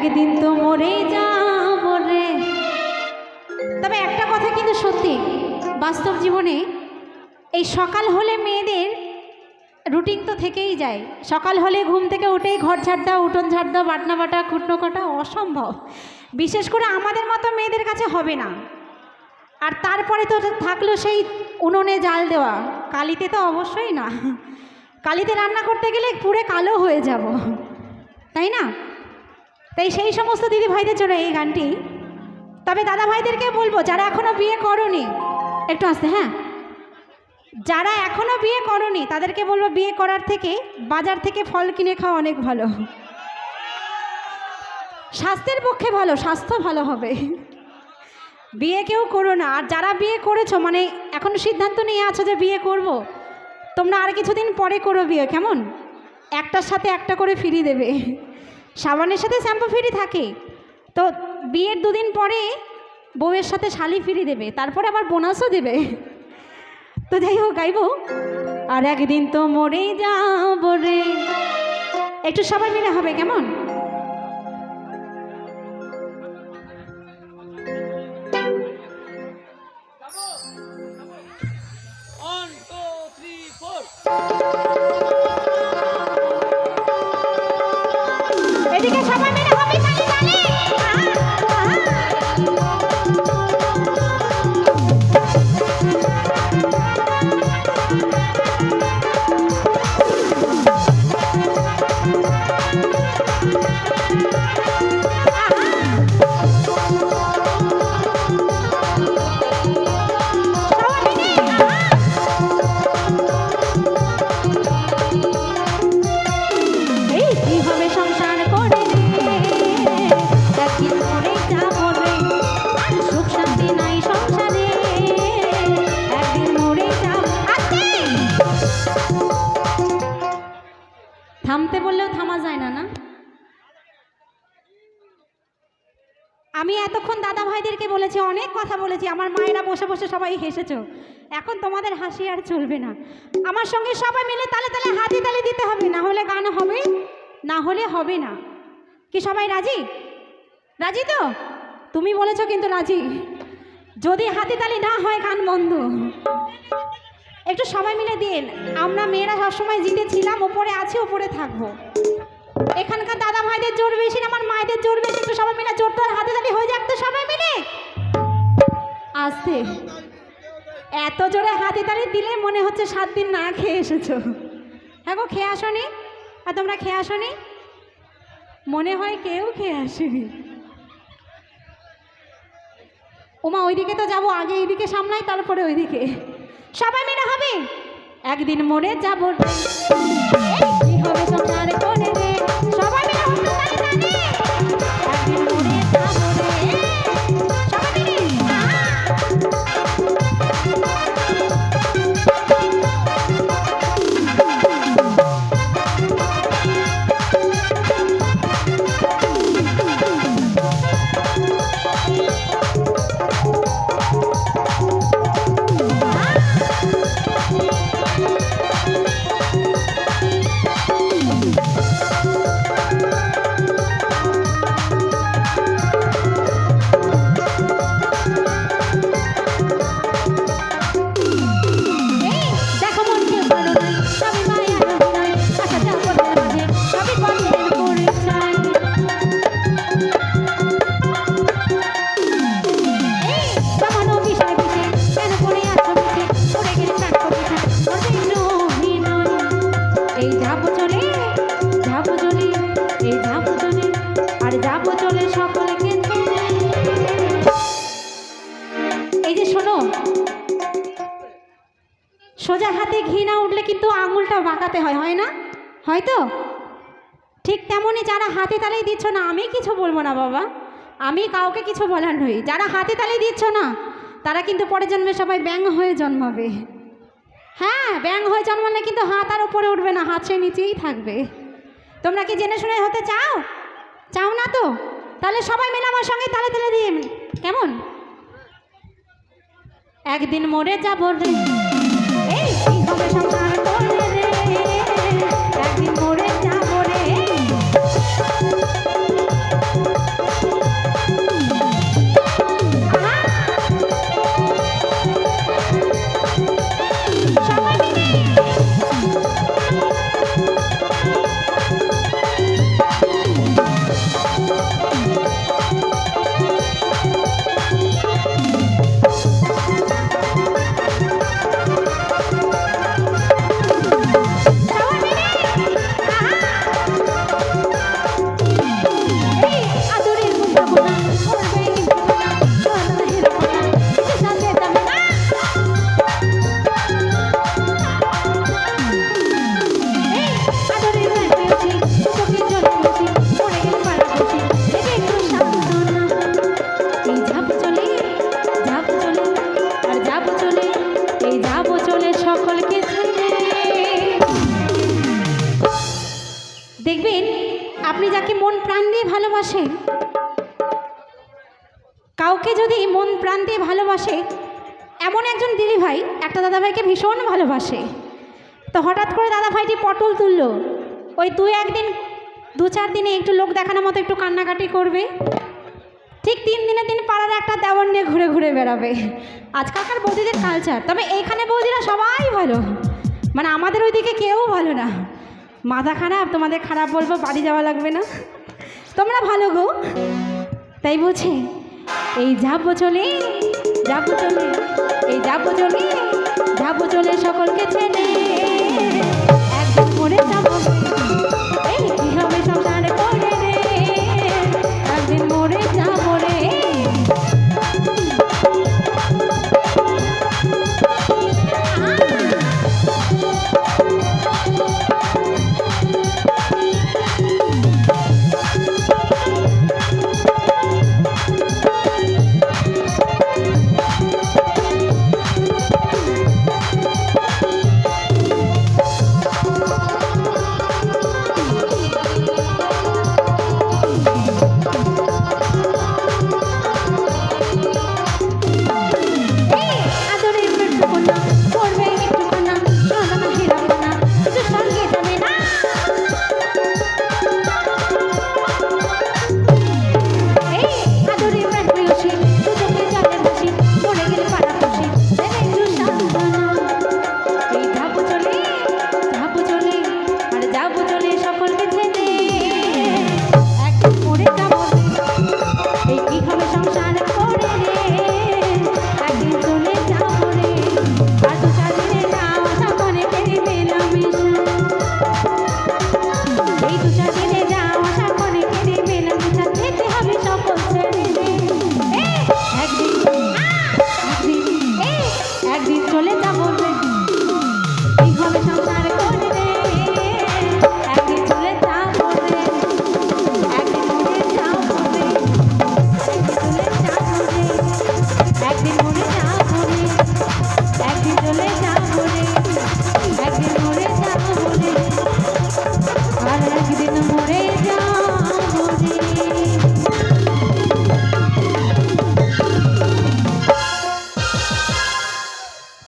একদিন তো মরেই যাব রে। তবে একটা কথা কিন্তু সত্যি, বাস্তব জীবনে এই সকাল হলে মেয়েদের রুটিন তো থেকেই যায়। সকাল হলে ঘুম থেকে উঠেই ঘর ঝাড় দাও উঠোন ঝাড় দাও বাটনা বাটা কুটনো কাটা অসম্ভব। বিশেষ করে আমাদের মতো মেয়েদের কাছে হবে না। আর তারপরে তো থাকল সেই উনুনে জাল দেওয়া। কালিতে তো অবশ্যই না। কালিতে রান্না করতে গেলে পুরে কালো হয়ে যাব। তাই না? তাই সেই সমস্ত দিদি ভাইদের জন্য এই গানটি। তবে দাদা ভাইদেরকে বলব, যারা এখনও বিয়ে করনি, একটু আসতে হ্যাঁ? যারা এখনও বিয়ে করনি, তাদেরকে বলব বিয়ে করার থেকে বাজার থেকে ফল কিনে খাওয়া অনেক ভালো। স্বাস্থ্যের পক্ষে ভালো, স্বাস্থ্য ভালো হবে। বিয়ে কেউ করো না। আর যারা বিয়ে করেছ মানে এখন সিদ্ধান্ত নিয়ে আছো যে বিয়ে করব। তোমরা আর কিছুদিন পরে করো বিয়ে, কেমন? একটার সাথে একটা করে ফিরিয়ে দেবে। সাবানের সাথে শ্যাম্পু ফ্রি থাকে। তো বিয়ের দুদিন পরে বউয়ের সাথে শালি ফিরি দেবে, তারপরে আবার বোনাসও দেবে। তো যাই হোক গাইব আর একদিন তো মরেই যাব রে। একটু সবাই মিলে হবে, কেমন? এতক্ষণ দাদা ভাইদেরকে বলেছি, অনেক কথা বলেছি, আমার মায়েরা বসে বসে সবাই হেসেছ। এখন তোমাদের হাসি আর চলবে না। আমার সঙ্গে সবাই মিলে তালে তালে হাতি তালে দিতে হবে, না হলে গান হবে, না হলে হবে না। কি সবাই রাজি? রাজি তো? তুমি বলেছ কিন্তু রাজি। যদি হাতি তালি না হয় গান বন্ধ। একটু সবাই মিলে দিন। আমরা মেয়েরা সবসময় জিতেছিলাম ওপরে আছি, ওপরে থাকব। এখানকার দাদা ভাইদের জোর বেশি না, আমার মায়েদের জোর বেশি, একটু সবাই মিলে জোর তোর হাতে তালি হয়ে যাক তো সবাই মিলে। আসতে। এত জোরে হাতে তালি দিলে মনে হচ্ছে সাত দিন না খেয়ে এসেছ। হ্যাঁ গো, খেয়ে আসনি? আর তোমরা খেয়ে আসনি? মনে হয় কেউ খেয়ে আসেনি। ওমা ওইদিকে তো যাব, আগে এইদিকে সামলাই, তারপরে ওইদিকে। সবাই মিলে হবে? একদিন মরে যাব। যাব চলে সকলকে এই যে শোনো, সোজা হাতে ঘি না উঠলে কিন্তু আঙুলটা বাঁকাতে হয় হয় না? হয়তো ঠিক তেমনই যারা হাতে তালি দিচ্ছ না, আমি কিছু বলব না বাবা। আমি কাউকে কিছু বলার নই। যারা হাতে তালি দিচ্ছ না, তারা কিন্তু পরে জন্মে সবাই ব্যাং হয়ে জন্মাবে। হ্যাঁ ব্যাং হয়ে জন্মালে কিন্তু হাত আর উপরে উঠবে না, হাত সে নিচেই থাকবে। তোমরা কি জেনে শুনে হতে চাও? চাও না তো? তাহলে সবাই মিলে আমার সঙ্গে তালে তালে দিয়ে কেমন? একদিন মরে যাব রে। এই দেখবেন আপনি যাকে মন প্রাণ দিয়ে ভালোবাসেন, কাউকে যদি মন প্রাণ দিয়ে ভালোবাসে, এমন একজন দিদি ভাই, একটা দাদাভাইকে ভীষণ ভালোবাসে। তো হঠাৎ করে দাদা ভাইটি পটল তুললো। ওই দু একদিন, দু চার দিনে একটু লোক দেখানোর মতো একটু কান্নাকাটি করবে। ঠিক তিন দিনে দিন পাড়ার একটা দেওয়ার নিয়ে ঘুরে ঘুরে বেড়াবে। আজকালকার বৌদিদের কালচার তবে এইখানে বৌদিরা সবাই ভালো। মানে আমাদের ওইদিকে কেউ ভালো না। মাথা খারাপ? তোমাদের খারাপ বলব? বাড়ি যাওয়া লাগবে না? তোমরা ভালো গো। তাই বলছে, এই যাব চলে যাব চলে, এই যাব চলে যাব চলে সকলকে ছেড়ে।